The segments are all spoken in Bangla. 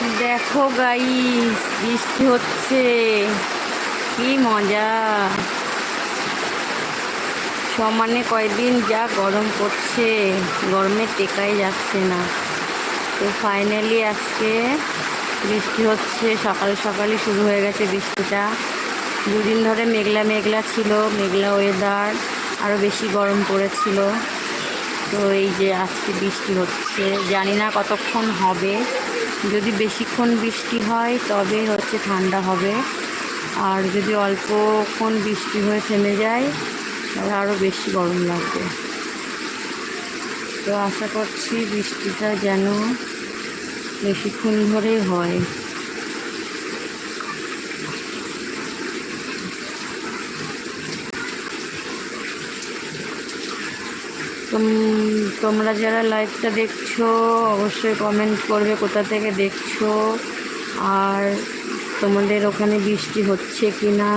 দেখো গাইস বৃষ্টি হচ্ছে। কি মজা। সমানে কয়দিন যা গরম পড়ছে, গরমে টেকাই যাচ্ছে না। তো ফাইনালি আজকে বৃষ্টি হচ্ছে, সকাল সকালই শুরু হয়ে গেছে বৃষ্টিটা। দুদিন ধরে মেঘলা মেঘলা ছিল, মেঘলা ওয়েদার আরও বেশি গরম পড়েছিল। তো এই যে আজকে বৃষ্টি হচ্ছে, জানি না কতক্ষণ হবে। যদি বেশিক্ষণ বৃষ্টি হয়, তবে হচ্ছে ঠান্ডা হবে। আর যদি অল্পক্ষণ বৃষ্টি হয়ে থেমে যায়, তাহলে আরও বেশি গরম লাগবে। তো আশা করছি বৃষ্টিটা যেন বেশিক্ষণ ধরে হয়। তোমরা যারা লাইভটা দেখছ, অবশ্যই কমেন্ট করবে কোথা থেকে দেখছ। আর তোমাদের ওখানে বৃষ্টি হচ্ছে কি না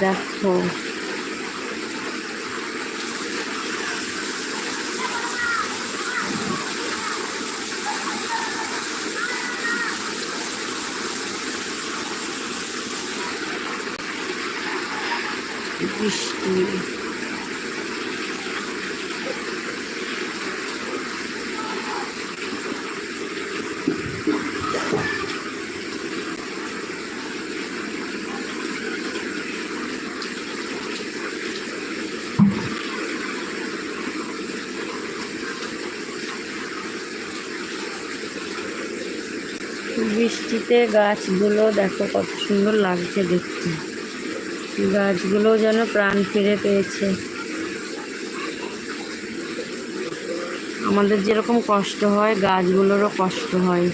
দেখো। বৃষ্টি। বৃষ্টিতে গাছগুলো দেখো কত সুন্দর লাগছে দেখতে। গাছগুলো যেন প্রাণ ফিরে পেয়েছে। আমাদের যেরকম কষ্ট হয়, গাছগুলোরও কষ্ট হয়।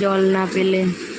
জল না পেলে।